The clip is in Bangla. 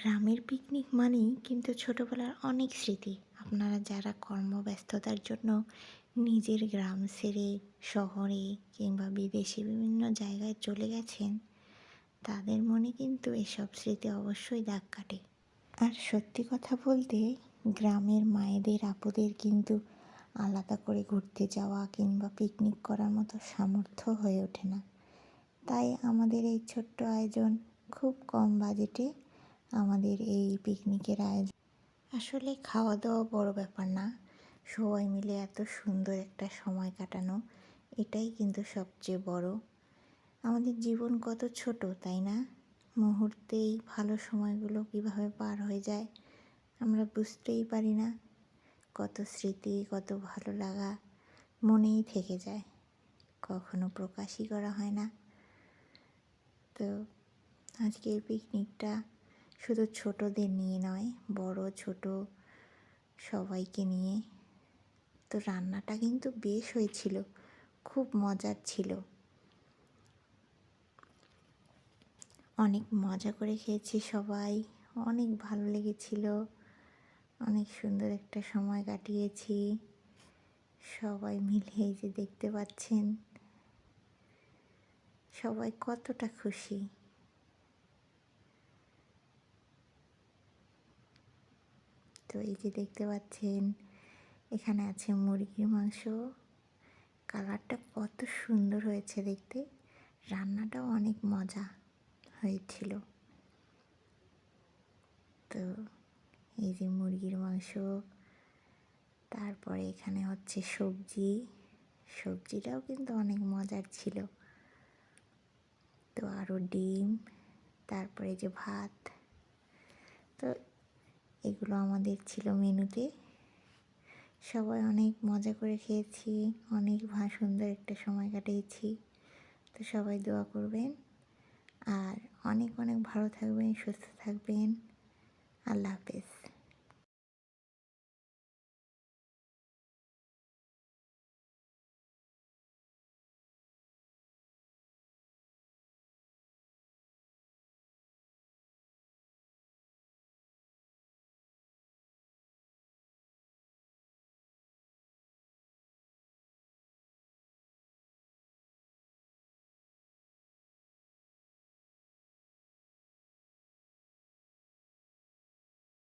গ্রামের পিকনিক মানেই কিন্তু ছোটোবেলার অনেক স্মৃতি। আপনারা যারা কর্মব্যস্ততার জন্য নিজের গ্রাম ছেড়ে শহরে কিংবা বিদেশে বিভিন্ন জায়গায় চলে গেছেন, তাদের মনে কিন্তু এসব স্মৃতি অবশ্যই দাগ কাটে। আর সত্যি কথা বলতে, গ্রামের মায়েদের, আপুদের কিন্তু আলাদা করে ঘুরতে যাওয়া কিংবা পিকনিক করার মতো সামর্থ্য হয়ে ওঠে না। তাই আমাদের এই ছোট্ট আয়োজন খুব কম বাজেটে আমাদের এই পিকনিকের আয়োজন। আসলে খাওয়া দাওয়া বড় ব্যাপার না। সবাই মিলে এত সুন্দর একটা সময় কাটানো, এটাই কিন্তু সবচেয়ে বড়। আমাদের জীবন কত ছোট, তাই না? মুহূর্তেই ভালো সময়গুলো কীভাবে পার হয়ে যায়, আমরা বুঝতেই পারি না। কত স্মৃতি, কত ভালো লাগা মনেই থেকে যায়। কখনো প্রকাশই করা হয় না। তো আজকের পিকনিকটা শুধু ছোটদের নিয়ে নয়, বড়, ছোট সবাইকে নিয়ে। তো রান্নাটা কিন্তু বেশ হয়েছিল, খুব মজার ছিল। অনেক মজা করে খেয়েছি সবাই, অনেক ভালো লেগেছিল, অনেক সুন্দর একটা সময় কাটিয়েছি। সবাই মিলে এই যে দেখতে পাচ্ছেন, সবাই কতটা খুশি। তো এই যে দেখতে পাচ্ছেন, এখানে আছে মুরগির মাংস। কালারটা কত সুন্দর হয়েছে দেখতে। রান্নাটাও অনেক মজা হয়েছিল। তো এই যে মুরগির মাংস। তারপরে এখানে হচ্ছে সবজি। সবজিটাও কিন্তু অনেক মজার ছিল। তো আরও ডিম, তারপরে যে ভাত। তো এগুলো আমাদের ছিল মেনুতে। সবাই অনেক মজা করে খেয়েছি, অনেক সুন্দর একটা সময় কাটিয়েছি। তো সবাই দোয়া করবেন। আর অনেক অনেক ভালো থাকবেন, সুস্থ থাকবেন। আল্লাহ হাফেজ।